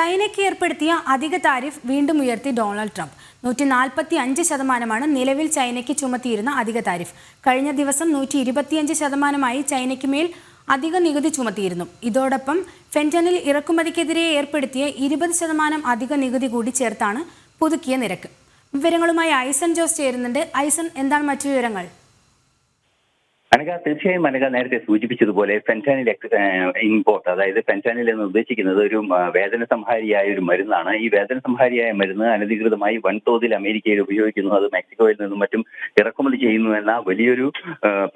ചൈനയ്ക്ക് ഏർപ്പെടുത്തിയ അധിക താരിഫ് വീണ്ടും ഉയർത്തി ഡൊണാൾഡ് ട്രംപ്. നൂറ്റി നാൽപ്പത്തി അഞ്ച് ശതമാനമാണ് നിലവിൽ ചൈനയ്ക്ക് ചുമത്തിയിരുന്ന അധിക താരിഫ്. കഴിഞ്ഞ ദിവസം നൂറ്റി ഇരുപത്തിയഞ്ച് ശതമാനമായി ചൈനയ്ക്ക് മേൽ അധിക നികുതി ചുമത്തിയിരുന്നു. ഇതോടൊപ്പം ഫെന്റനിൽ ഇറക്കുമതിക്കെതിരെ ഏർപ്പെടുത്തിയ ഇരുപത് ശതമാനം അധിക നികുതി കൂടി ചേർത്താണ് പുതുക്കിയ നിരക്ക്. വിവരങ്ങളുമായി ഐസൺ ജോസ് ചേരുന്നുണ്ട്. ഐസൺ എന്താണ് മറ്റു വിവരങ്ങൾ? അനക തീർച്ചയായും അനക നേരത്തെ സൂചിപ്പിച്ചതുപോലെ ഫെന്റാനിൽ ഇമ്പോർട്ട് അതായത് ഫെന്റാനിൽ എന്ന് ഉദ്ദേശിക്കുന്നത് ഒരു വേദന സംഹാരിയായ ഒരു മരുന്നാണ്. ഈ വേദന സംഹാരിയായ മരുന്ന് അനധികൃതമായി വൻതോതിൽ അമേരിക്കയിൽ ഉപയോഗിക്കുന്നു. അത് മെക്സിക്കോയിൽ നിന്നും മറ്റും ഇറക്കുമതി ചെയ്യുന്നു എന്ന വലിയൊരു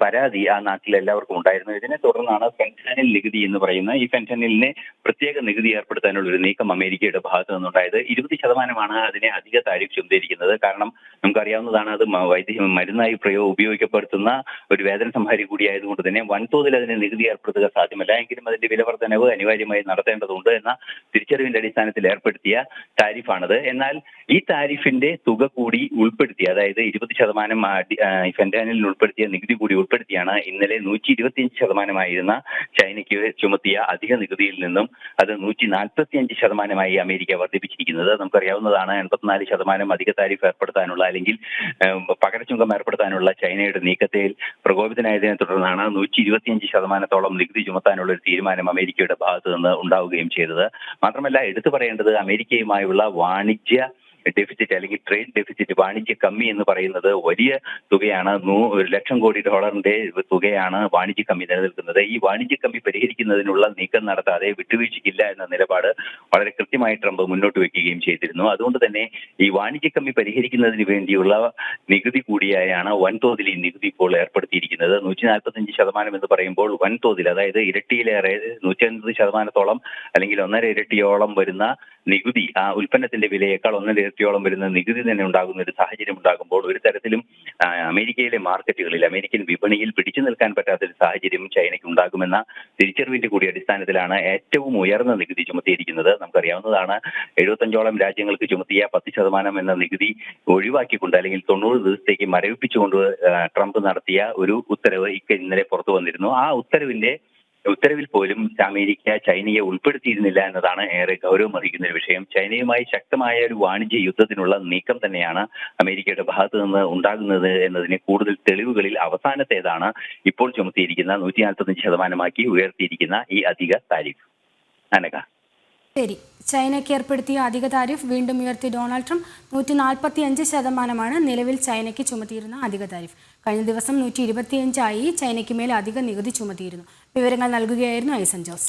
പരാതി ആ നാട്ടിൽ എല്ലാവർക്കും ഉണ്ടായിരുന്നു. ഇതിനെ തുടർന്നാണ് ഫെന്റാനിൽ നികുതി എന്ന് പറയുന്ന ഈ ഫെന്റാനിലിനെ പ്രത്യേക നികുതി ഏർപ്പെടുത്താനുള്ള ഒരു നീക്കം അമേരിക്കയുടെ ഭാഗത്തു നിന്നുണ്ടായത്. ഇരുപത് ശതമാനമാണ് അതിനെ അധിക താരിഫ് ചുമതിയിരിക്കുന്നത് കാരണം നമുക്കറിയാവുന്നതാണ് അത് വൈദ്യ മരുന്നായി പ്രയോ ഉപയോഗിക്കപ്പെടുത്തുന്ന ഒരു വേദന സംഹാരി കൂടിയായതുകൊണ്ട് തന്നെ വൻതോതിൽ അതിന് നികുതി ഏർപ്പെടുത്തുക സാധ്യമല്ല. എങ്കിലും അതിന്റെ വിലവർദ്ധനവ് അനിവാര്യമായി നടത്തേണ്ടതുണ്ട് എന്ന തിരിച്ചറിവിന്റെ അടിസ്ഥാനത്തിൽ ഏർപ്പെടുത്തിയ താരിഫാണത്. എന്നാൽ ഈ താരിഫിന്റെ തുക കൂടി ഉൾപ്പെടുത്തി അതായത് ഇരുപത് ശതമാനം ഫെന്റാനിൽ ഉൾപ്പെടുത്തിയ നികുതി കൂടി ഉൾപ്പെടുത്തിയാണ് ഇന്നലെ നൂറ്റി ഇരുപത്തിയഞ്ച് ശതമാനമായിരുന്ന ചൈനയ്ക്ക് ചുമത്തിയ അധിക നികുതിയിൽ നിന്നും അത് നൂറ്റി നാൽപ്പത്തിയഞ്ച് ശതമാനമായി അമേരിക്ക വർദ്ധിപ്പിച്ചിരിക്കുന്നത്. നമുക്കറിയാവുന്നതാണ് എൺപത്തിനാല് ശതമാനം അധിക താരിഫ് ഏർപ്പെടുത്താനുള്ള അല്ലെങ്കിൽ പകരച്ചുങ്കം ഏർപ്പെടുത്താനുള്ള ചൈനയുടെ നീക്കത്തിൽ പ്രകോപിതനായതിനെ തുടർന്നാണ് നൂറ്റി ഇരുപത്തിയഞ്ച് ശതമാനത്തോളം നികുതി ചുമത്താനുള്ള ഒരു തീരുമാനം അമേരിക്കയുടെ ഭാഗത്തു നിന്ന് ഉണ്ടാവുകയും ചെയ്തത്. മാത്രമല്ല എടുത്തു പറയേണ്ടത് അമേരിക്കയുമായുള്ള വാണിജ്യ ഡെഫിസിറ്റ് അല്ലെങ്കിൽ ട്രേഡ് ഡെഫിസിറ്റ് വാണിജ്യ കമ്മി എന്ന് പറയുന്നത് വലിയ തുകയാണ്. ഒരു ലക്ഷം കോടി ഡോളറിന്റെ തുകയാണ് വാണിജ്യ കമ്മി നിലനിൽക്കുന്നത്. ഈ വാണിജ്യ കമ്മി പരിഹരിക്കുന്നതിനുള്ള നീക്കം നടത്താതെ വിട്ടുവീഴ്ചയ്ക്കില്ല എന്ന നിലപാട് വളരെ കൃത്യമായി ട്രംപ് മുന്നോട്ട് വെക്കുകയും ചെയ്തിരുന്നു. അതുകൊണ്ട് തന്നെ ഈ വാണിജ്യ കമ്മി പരിഹരിക്കുന്നതിന് വേണ്ടിയുള്ള നികുതി കൂടിയായാണ് വൻതോതിൽ ഈ നികുതി ഇപ്പോൾ ഏർപ്പെടുത്തിയിരിക്കുന്നത്. നൂറ്റി നാൽപ്പത്തഞ്ച് ശതമാനം എന്ന് പറയുമ്പോൾ വൻതോതിൽ അതായത് ഇരട്ടിയിലേറെ നൂറ്റി അൻപത് ശതമാനത്തോളം അല്ലെങ്കിൽ ഒന്നര ഇരട്ടിയോളം വരുന്ന നികുതി ആ ഉൽപ്പന്നത്തിന്റെ വിലയേക്കാൾ ഒന്നിലിരത്തിയോളം വരുന്ന നികുതി തന്നെ ഉണ്ടാകുന്ന ഒരു സാഹചര്യം ഉണ്ടാകുമ്പോൾ ഒരു തരത്തിലും അമേരിക്കയിലെ മാർക്കറ്റുകളിൽ അമേരിക്കൻ വിപണിയിൽ പിടിച്ചു നിൽക്കാൻ പറ്റാത്ത ഒരു സാഹചര്യം ചൈനയ്ക്ക് ഉണ്ടാകുമെന്ന തിരിച്ചറിവിന്റെ കൂടി അടിസ്ഥാനത്തിലാണ് ഏറ്റവും ഉയർന്ന നികുതി ചുമത്തിയിരിക്കുന്നത്. നമുക്കറിയാവുന്നതാണ് എഴുപത്തഞ്ചോളം രാജ്യങ്ങൾക്ക് ചുമത്തിയ പത്ത് ശതമാനം എന്ന നികുതി ഒഴിവാക്കിക്കൊണ്ട് അല്ലെങ്കിൽ തൊണ്ണൂറ് ദിവസത്തേക്ക് മരവിപ്പിച്ചുകൊണ്ട് ട്രംപ് നടത്തിയ ഒരു ഉത്തരവ് ഇന്നലെ പുറത്തു വന്നിരുന്നു. ആ ഉത്തരവിന്റെ ഉത്തരവിൽ പോലും അമേരിക്ക ചൈനയെ ഉൾപ്പെടുത്തിയിരുന്നില്ല എന്നതാണ് ഏറെ ഗൗരവമറിയിക്കുന്ന ഒരു വിഷയം. ചൈനയുമായി ശക്തമായ ഒരു വാണിജ്യ യുദ്ധത്തിനുള്ള നീക്കം തന്നെയാണ് അമേരിക്കയുടെ ഭാഗത്ത് നിന്ന് ഉണ്ടാകുന്നത് എന്നതിന് കൂടുതൽ തെളിവുകളിൽ അവസാനത്തേതാണ് ഇപ്പോൾ ചുമത്തിയിരിക്കുന്ന നൂറ്റി നാൽപ്പത്തഞ്ച് ശതമാനമാക്കി ഉയർത്തിയിരിക്കുന്ന ഈ അധിക താരിഫ്. അനക ശരി. ചൈനയ്ക്ക് ഏർപ്പെടുത്തിയ അധിക താരിഫ് വീണ്ടും ഉയർത്തി ഡൊണാൾഡ് ട്രംപ് നൂറ്റി നാൽപ്പത്തി അഞ്ച് ശതമാനമാണ് നിലവിൽ ചൈനയ്ക്ക് ചുമത്തിയിരുന്ന അധിക താരിഫ്. കഴിഞ്ഞ ദിവസം നൂറ്റി ഇരുപത്തിയഞ്ചായി ചൈനയ്ക്ക് മേൽ അധിക നികുതി ചുമത്തിയിരുന്നു. വിവരങ്ങൾ നൽകുകയായിരുന്നു ഐസൻ ജോസ്.